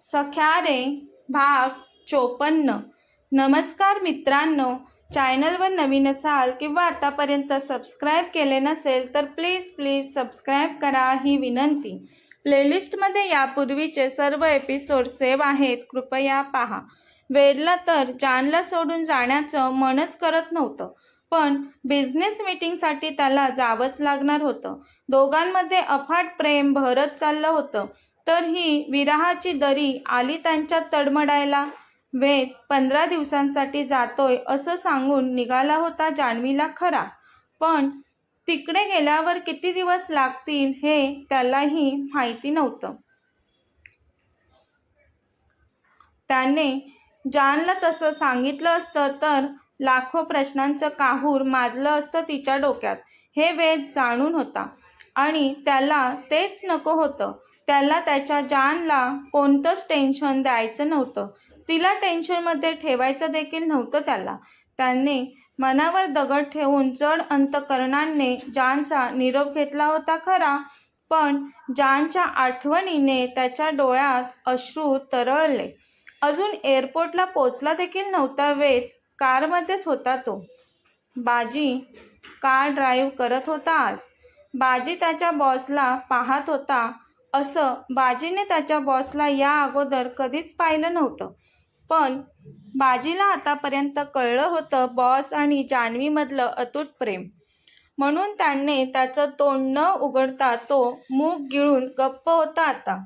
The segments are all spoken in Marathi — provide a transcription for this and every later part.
सख्यारे भाग चोपन्न. नमस्कार मित्रांनो. चॅनलवर नवीन असाल किंवा आतापर्यंत सबस्क्राईब केले नसेल तर प्लीज प्लीज सबस्क्राईब करा ही विनंती. प्लेलिस्टमध्ये यापूर्वीचे सर्व एपिसोड सेव आहेत कृपया पहा. वेरला तर जानला सोडून जाण्याचं मनच करत नव्हतं पण बिझनेस मीटिंगसाठी त्याला जावंच लागणार होतं. दोघांमध्ये अफाट प्रेम भरत चाललं होतं. तर ही विराहाची दरी आली त्यांच्या तडमडायला. वेद पंधरा दिवसांसाठी जातोय असं सांगून निघाला होता जान्हवीला खरा. पण तिकडे गेल्यावर किती दिवस लागतील हे त्यालाही माहिती नव्हतं. त्याने जानला तसं सांगितलं असतं तर लाखो प्रश्नांचं काहूर माजलं असतं तिच्या डोक्यात. हे वेद जाणून होता. आणि त्याला तेच नको होतं. त्याला त्याच्या जानला कोणतंच टेन्शन द्यायचं नव्हतं. तिला टेन्शनमध्ये ठेवायचं देखील नव्हतं त्याला. त्याने मनावर दगड ठेवून जड अंतकरणाने जानचा निरोप घेतला होता खरा पण जानच्या आठवणीने त्याच्या डोळ्यात अश्रू तरळले. अजून एअरपोर्टला पोचला देखील नव्हता वेत कारमध्येच होता तो. बाजी कार ड्राईव्ह करत होता आज. बाजी त्याच्या बॉसला पाहत होता असं बाजीने त्याच्या बॉसला या अगोदर कधीच पाहिलं नव्हतं. पण बाजीला आतापर्यंत कळलं होतं बॉस आणि जान्हवीमधलं अतूट प्रेम. म्हणून त्याने त्याचं तोंड न उघडता तो मूग गिळून गप्प होता आता.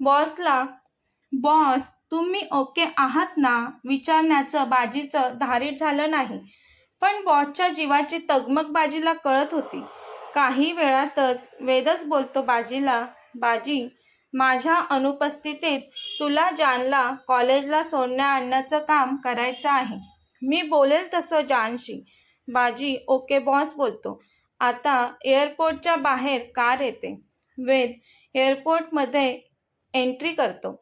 बॉसला बॉस तुम्ही ओके आहात ना? विचारण्याचं बाजीचं धारीट झालं नाही. पण बॉसच्या जीवाची तगमग बाजीला कळत होती. काही वेळातच वेदच बोलतो बाजीला बाजी माझ्या अनुपस्थितीत तुला जानला कॉलेजला सोडण्या आणण्याचं काम करायचं आहे. मी बोलेल तसं जानशी. बाजी ओके बॉस बोलतो. आता एअरपोर्टच्या बाहेर कार येते. वेद एअरपोर्टमध्ये एंट्री करतो.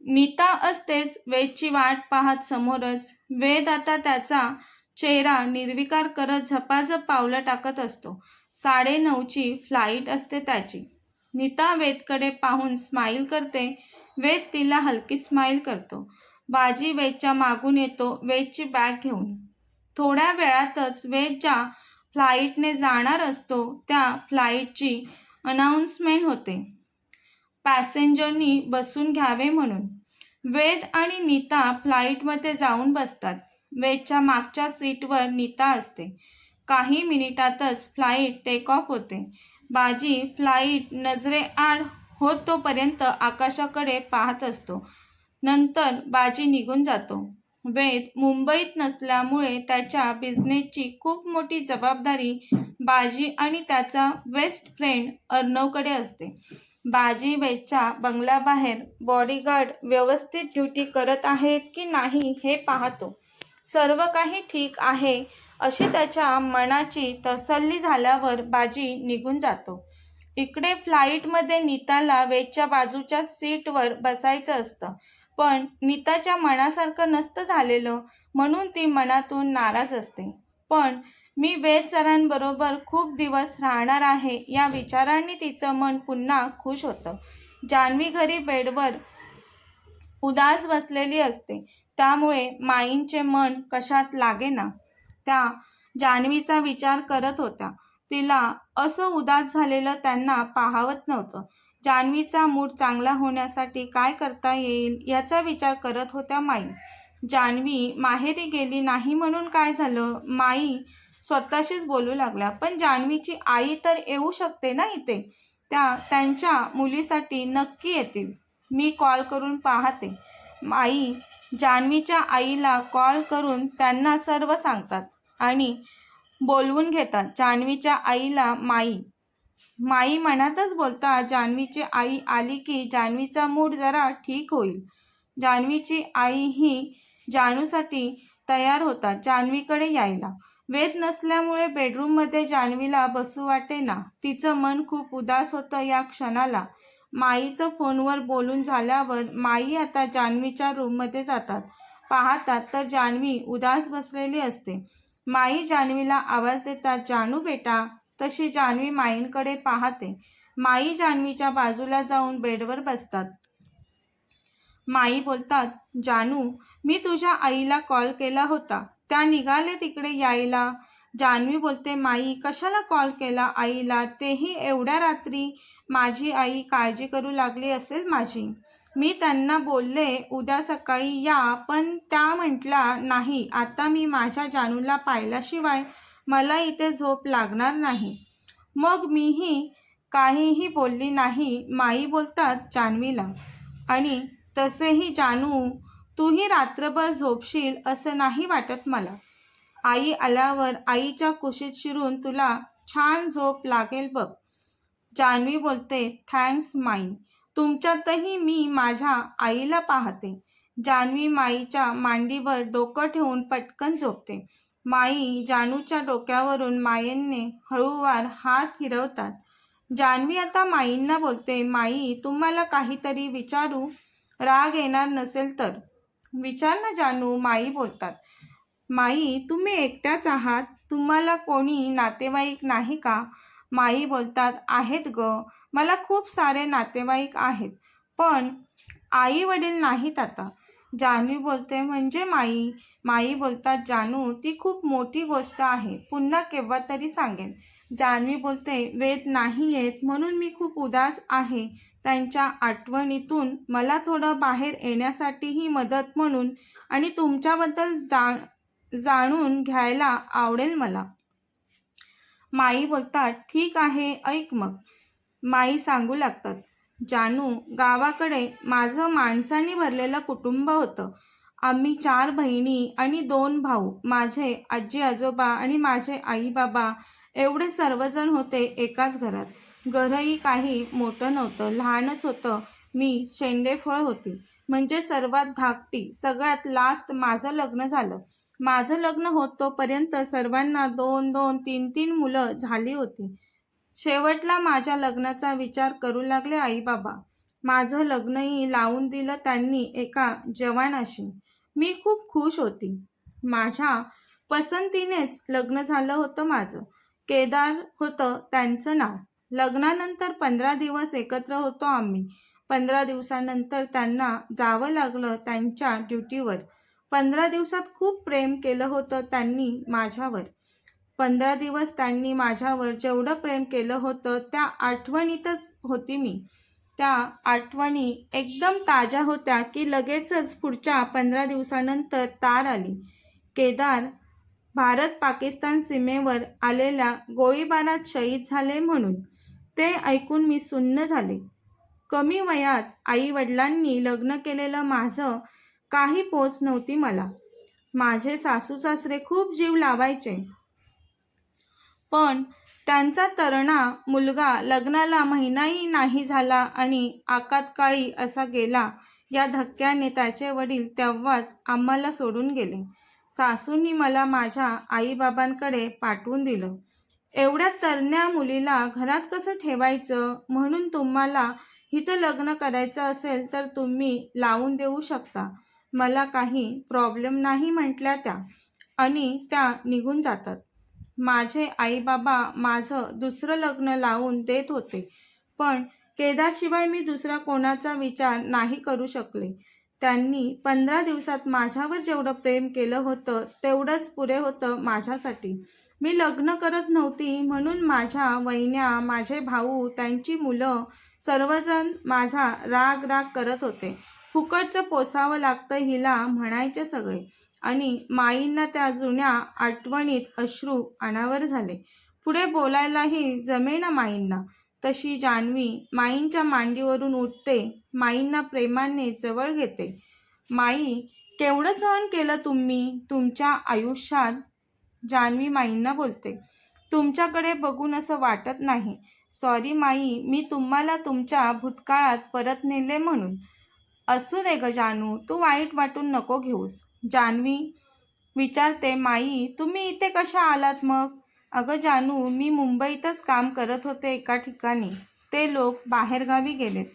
नीता असतेच वेदची वाट पाहत समोरच. वेद आता त्याचा चेहरा निर्विकार करत झपाझप पावलं टाकत असतो. साडेनऊची फ्लाईट असते त्याची. नीता वेदकडे पाहून स्माईल करते. वेद तिला हलकी स्माईल करतो. बाजी वेदच्या मागून येतो वेदची बॅग घेऊन. थोड्या वेळातच वेद ज्या फ्लाईटने जाणार असतो त्या फ्लाईटची अनाऊन्समेंट होते. पॅसेंजरनी बसून घ्यावे म्हणून. वेद आणि नीता फ्लाईटमध्ये जाऊन बसतात. वेदच्या मागच्या सीटवर नीता असते. काही मिनिटातच फ्लाईट टेक ऑफ होते. बाजी फ्लाईट नजरेआड होत तोपर्यंत आकाशाकडे पाहत असतो. नंतर बाजी निघून जातो. वेद मुंबईत नसल्यामुळे त्याच्या बिझनेसची खूप मोठी जबाबदारी बाजी आणि त्याचा बेस्ट फ्रेंड अर्णवकडे असते. बाजी वेदच्या बंगल्याबाहेर बॉडीगार्ड व्यवस्थित ड्युटी करत आहेत की नाही हे पाहतो. सर्व काही ठीक आहे अशी त्याच्या मनाची तसल्ली झाल्यावर बाजी निघून जातो. इकडे फ्लाईटमध्ये नीताला वेच्या बाजूच्या सीटवर बसायचं असतं पण नीताच्या मनासारखं नसतं झालेलं म्हणून ती मनातून नाराज असते. पण मी वेद सरांबरोबर खूप दिवस राहणार आहे या विचारांनी तिचं मन पुन्हा खुश होतं. जान्हवी घरी बेडवर उदास बसलेली असते. त्यामुळे माईंचे मन कशात लागेना? त्या जान्हवीचा विचार करत होत्या तिला असं उदास झालेलं त्यांना पाहावत नव्हतं. जान्हवीचा मूड चांगला होण्यासाठी काय करता येईल याचा विचार करत होत्या माई. जान्हवी माहेरी गेली नाही म्हणून काय झालं माई स्वतःशीच बोलू लागल्या. पण जान्हवीची आई तर येऊ शकते ना इथे त्या त्यांच्या मुलीसाठी नक्की येतील. मी कॉल करून पाहते. माई जान्हवीच्या आईला कॉल करून त्यांना सर्व सांगतात आणि बोलवून घेतात. जान्हवीच्या आईला माई. माई मनातच बोलता जान्हवीची आई आली की जान्हवीचा मूड जरा ठीक होईल. जान्हवीची आई ही जानूसाठी तयार होतात जान्हवीकडे यायला. वेद नसल्यामुळे बेडरूममध्ये जान्हवीला बसू वाटेना. तिचं मन खूप उदास होतं या क्षणाला. माईचं फोनवर बोलून झाल्यावर माई आता जान्हवीच्या रूममध्ये जातात. पाहतात तर जान्हवी उदास बसलेली असते. माई जान्हवीला आवाज देतात जानू बेटा. तशी जान्हवी माईंकडे पाहते. माई जान्हवीच्या बाजूला जाऊन बेडवर बसतात. माई बोलतात जानू मी तुझ्या आईला कॉल केला होता. त्या निघाले तिकडे यायला. जान्हवी बोलते माई कशाला कॉल केला आईला? तेही एवढ्या रात्री माझी आई काळजी करू लागली असेल माझी. मी त्यांना बोलले उद्या सकाळी या पण त्या म्हटल्या नाही आता मी माझ्या जानूला पाहिल्याशिवाय मला इथे झोप लागणार नाही. मग मीही काहीही बोलली नाही माई बोलतात जान्हवीला. आणि तसेही जानू तूही रात्रभर झोपशील असं नाही वाटत मला. आई आल्यावर आईच्या कुशीत शिरून तुला छान झोप लागेल बघ. जान्हवी बोलते थँक्स माई. तुमच्यातही मी माझ्या आईला पाहते. जान्हवी माईच्या मांडीवर डोकं ठेवून पटकन झोपते. माई जानूच्या डोक्यावरून मायेने हळूवार हात फिरवतात जान्हवी आता माईंना बोलते माई तुम्हाला काहीतरी विचारू? राग येणार नसेल तर. विचार ना जानू माई बोलतात. माई तुम्ही एकट्याच आहात. तुम्हाला कोणी नातेवाईक नाही का? माई बोलतात आहेत ग. मला खूप सारे नातेवाईक आहेत पण आई वडील नाहीत आता. जानू बोलते म्हणजे माई? माई बोलतात जानू ती खूप मोठी गोष्ट आहे. पुन्हा केव्हा तरी सांगेन. जानवी बोलते वेद नाही येत म्हणून मी खूप उदास आहे. त्यांच्या आठवणीतून मला थोडं बाहेर येण्यासाठीही मदत म्हणून आणि तुमच्याबद्दल जाण जाणून घ्यायला आवडेल मला. माई बोलतात ठीक आहे ऐक मग. माई सांगू लागतात जानू गावाकडे माझं माणसांनी भरलेलं कुटुंब होतं. आम्ही चार बहिणी आणि दोन भाऊ माझे आजी आजोबा आणि माझे आई बाबा एवढे सर्वजण होते एकाच घरात. घरही काही मोठं नव्हतं लहानच होतं. मी शेंडेफळ होती. म्हणजे सर्वात धाकटी सगळ्यात लास्ट माझं लग्न झालं. माझं लग्न होत तोपर्यंत सर्वांना दोन दोन तीन तीन मुलं झाली होती. शेवटला माझ्या लग्नाचा विचार करू लागले आई बाबा माझं लग्नही लावून दिलं त्यांनी एका जवानाशी. मी खूप खुश होती. माझ्या पसंतीनेच लग्न झालं होतं माझं. केदार होतं त्यांचं नाव. लग्नानंतर पंधरा दिवस एकत्र होतो आम्ही. पंधरा दिवसानंतर त्यांना जावं लागलं त्यांच्या ड्युटीवर. पंधरा दिवसात खूप प्रेम केलं होतं त्यांनी माझ्यावर. पंधरा दिवस त्यांनी माझ्यावर जेवढं प्रेम केलं होतं त्या आठवणीतच होती मी. त्या आठवणी एकदम ताज्या होत्या की लगेचच पुढच्या पंधरा दिवसानंतर तार आली. केदार भारत पाकिस्तान सीमेवर आलेल्या गोळीबारात शहीद झाले म्हणून. ते ऐकून मी सुन्न झाले. कमी वयात आई वडिलांनी लग्न केलेलं माझं काही पोच नव्हती मला. माझे सासू सासरे खूप जीव लावायचे. पण त्यांचा तरणा मुलगा लग्नाला महिनाही नाही झाला आणि आकात काळी असा गेला. या धक्क्याने त्याचे वडील तेव्हाच आम्हाला सोडून गेले. सासूंनी मला माझ्या आईबाबांकडे पाठवून दिलं. एवढ्या तरण्या मुलीला घरात कसं ठेवायचं? म्हणून तुम्हाला हिचं लग्न करायचं असेल तर तुम्ही लावून देऊ शकता. मला काही प्रॉब्लेम नाही म्हटल्या त्या. आणि त्या निघून जातात. माझे आईबाबा माझं दुसरं लग्न लावून देत होते. पण केदारशिवाय मी दुसरा कोणाचा विचार नाही करू शकले. त्यांनी पंधरा दिवसात माझ्यावर जेवढं प्रेम केलं होतं तेवढंच पुरे होतं माझ्यासाठी. मी लग्न करत नव्हती म्हणून माझ्या वहिन्या माझे भाऊ त्यांची मुलं सर्वजण माझा राग राग करत होते. फुकटचं पोसावं लागतं हिला म्हणायचे सगळे. आणि माईंना त्या जुन्या आठवणीत अश्रू अनावर झाले. पुढे बोलायलाही जमेना माईंना. तशी जान्हवी माईंच्या मांडीवरून उठते माईंना प्रेमाने जवळ घेते. माई केवढं सहन केलं तुम्ही तुमच्या आयुष्यात? जान्हवी माईंना बोलते तुमच्याकडे बघून असं वाटत नाही. सॉरी माई मी तुम्हाला तुमच्या भूतकाळात परत नेले म्हणून. असू दे ग जानू तू वाईट वाटून नको घेऊस. जान्हवी विचारते माई तुम्ही इथे कशा आलात मग? अगं जानू मी मुंबईतच काम करत होते एका ठिकाणी. ते लोक बाहेरगावी गेलेत.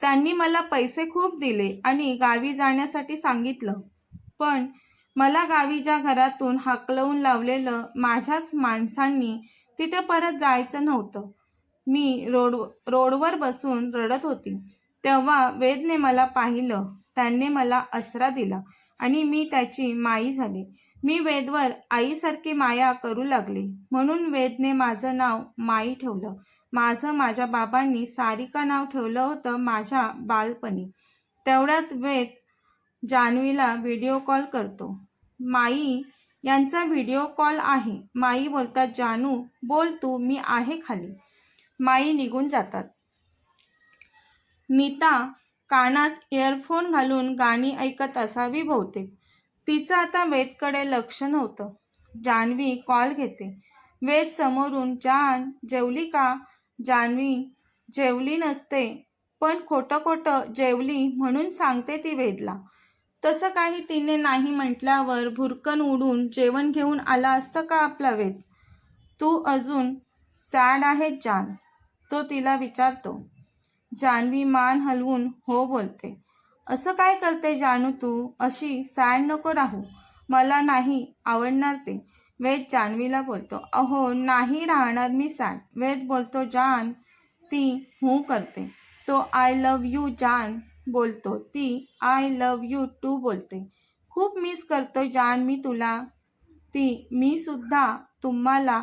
त्यांनी मला पैसे खूप दिले आणि गावी जाण्यासाठी सांगितलं. पण मला गावीच्या घरातून हाकलवून लावलेलं माझ्याच माणसांनी तिथे परत जायचं नव्हतं. मी रोड रोडवर बसून रडत होती. तेव्हा वेदने मला पाहिलं. त्याने मला आसरा दिला आणि मी त्याची माई झाली. मी वेदवर आईसारखी माया करू लागले. म्हणून वेदने माझं नाव माई ठेवलं. माझं माझ्या बाबांनी सारिका नाव ठेवलं होतं माझ्या बालपणी. तेवढ्यात वेद जान्हवीला व्हिडिओ कॉल करतो. माई यांचा व्हिडिओ कॉल आहे. माई बोलतात जानू बोल तू मी आहे खाली. माई निघून जातात. नीता कानात इयरफोन घालून गाणी ऐकत असावी बहुतेक. तिचं आता वेदकडे लक्ष नव्हतं. जान्हवी कॉल घेते. वेद समोरून जान जेवली का? जान्हवी जेवली नसते पण खोटं खोटं जेवली म्हणून सांगते ती वेदला. तसं काही तिने नाही म्हटल्यावर भुरकन उडून जेवण घेऊन आला असतं का आपला वेद तू अजून सॅड आहे जान तो तिला विचारतो. जान्हवी मान हलवून हो बोलते. असं काय करते जानू तू? अशी सॅड नको राहू. मला नाही आवडणार ते. वेद जान्हवीला बोलतो. अहो नाही राहणार मी सॅड. वेद बोलतो जान ती हू करते. तो आय लव यू जान. बोलतो. ती आय लव यू टू बोलते. खूप मिस करतोय जान मी तुला. ती मी सुद्धा तुम्हाला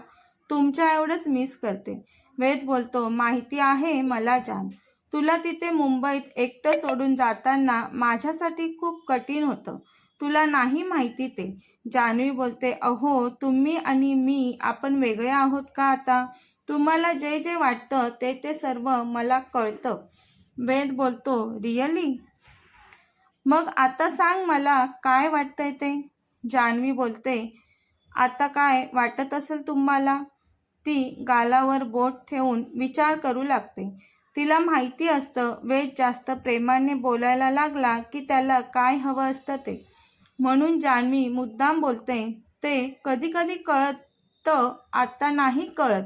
तुमच्या एवढंच मिस करते. वेद बोलतो माहिती आहे मला जान. तुला तिथे मुंबईत एकटं सोडून जाताना माझ्यासाठी खूप कठीण होतं. तुला नाही माहिती ते. जान्हवी बोलते अहो तुम्ही आणि मी आपण वेगळे आहोत का आता? तुम्हाला जे जे वाटतं ते ते सर्व मला कळतं. वेद बोलतो रिअली मग आता सांग मला काय वाटतंय ते? जान्हवी बोलते आता काय वाटत असेल तुम्हाला? ती गालावर बोट ठेवून विचार करू लागते. तिला माहिती असतं वेद जास्त प्रेमाने बोलायला लागला की त्याला काय हवं असतं ते. म्हणून जान्हवी मुद्दाम बोलते ते कधी कधी कळतं आता नाही कळत.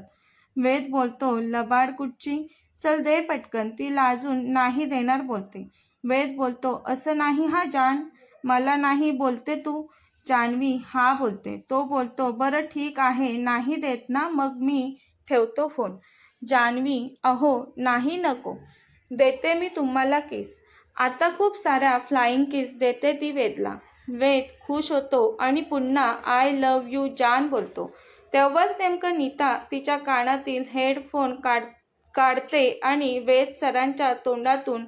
वेद बोलतो लबाड कुठची चल दे पटकन ती लाजून नाही देणार बोलते. वेद बोलतो असं नाही हा जान? मला नाही बोलते तू? जान्हवी हा बोलते. तो बोलतो बरं ठीक आहे नाही देत ना मग मी ठेवतो फोन. जान्हवी अहो नाही नको. देते मी तुम्हाला केस. आता खूप साऱ्या फ्लाईंग केस देते ती वेदला. वेद खुश होतो आणि पुन्हा आय लव यू जान बोलतो. तेव्हाच नेमकं नीता तिच्या कानातील हेडफोन काढ काढते आणि वेद सरांच्या तोंडातून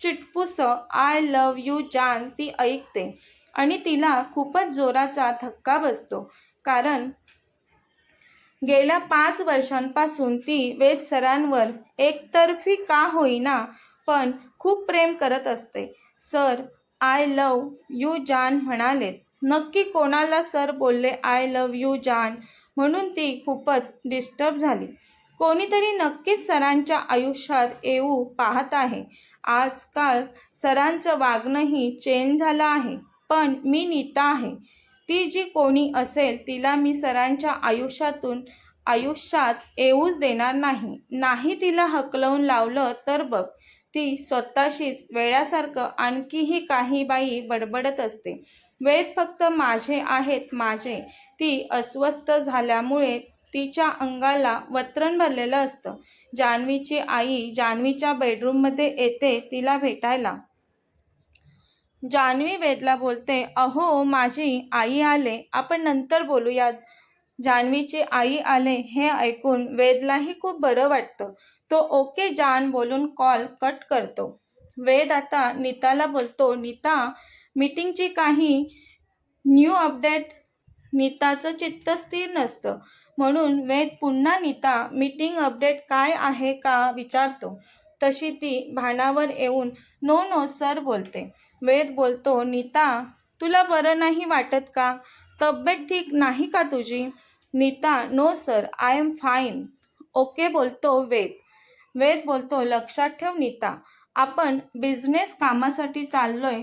चिटपूस आय लव यू जान ती ऐकते. आणि तिला खूपच जोराचा धक्का बसतो. कारण गेल्या पाच वर्षांपासून ती वेद सरांवर एकतर्फी का होईना पण खूप प्रेम करत असते. सर आय लव यू जान म्हणालेत. नक्की कोणाला सर बोलले आय लव यू जान म्हणून ती खूपच डिस्टर्ब झाली. कोणीतरी नक्कीच सरांच्या आयुष्यात येऊ पाहत आहे. आजकाल सरांचं वागणंही चेंज झालं आहे. पण मी नीता आहे. ती जी कोणी असेल तिला मी सरांच्या आयुष्यातून आयुष्यात येऊच देणार नाही. नाही तिला हकलवून लावलं तर बघ. ती स्वतःशीच वेळासारखं आणखीही काही बाई बडबडत असते. वेद फक्त माझे आहेत माझे. ती अस्वस्थ झाल्यामुळे तिच्या अंगाला वत्रण भरलेलं असतं. जान्हवीची आई जान्हवीच्या बेडरूममध्ये येते तिला भेटायला. जान्हवी वेदला बोलते अहो माझी आई आले आपण नंतर बोलूयात. जान्हवीची आई आले हे ऐकून वेदलाही खूप बरं वाटतं. तो ओके जान बोलून कॉल कट करतो. वेद आता नीताला बोलतो नीता मीटिंगची काही न्यू अपडेट नीताचं चित्त स्थिर नसतं. म्हणून वेद पुन्हा नीता मीटिंग अपडेट काय आहे का विचारतो. तशी ती भानावर येऊन नो नो सर बोलते. वेद बोलतो नीता तुला बरं नाही वाटत का? तब्येत ठीक नाही का तुझी? Nita no sir I am fine. Okay बोलतो वेद. वेद बोलतो लक्षात ठेव नीता आपण बिझनेस कामासाठी चाललोय.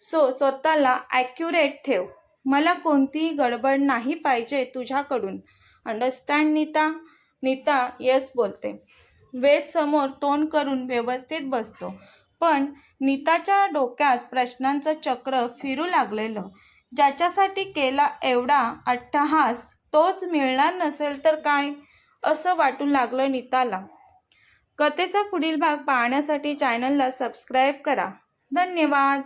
सो स्वतःला ॲक्युरेट ठेव. मला कोणतीही गडबड नाही पाहिजे तुझ्याकडून. अंडरस्टँड नीता? नीता येस बोलते. वेद समोर तोंड करून व्यवस्थित बसतो. पण नीताच्या डोक्यात प्रश्नांचं चक्र फिरू लागलेलं. ज्याच्यासाठी केला एवढा अट्टहास तोच मिळणार नसेल तर काय? असं वाटू लागलं नीताला. कथेचा पुढील भाग पाहण्यासाठी चॅनलला सबस्क्राईब करा. धन्यवाद!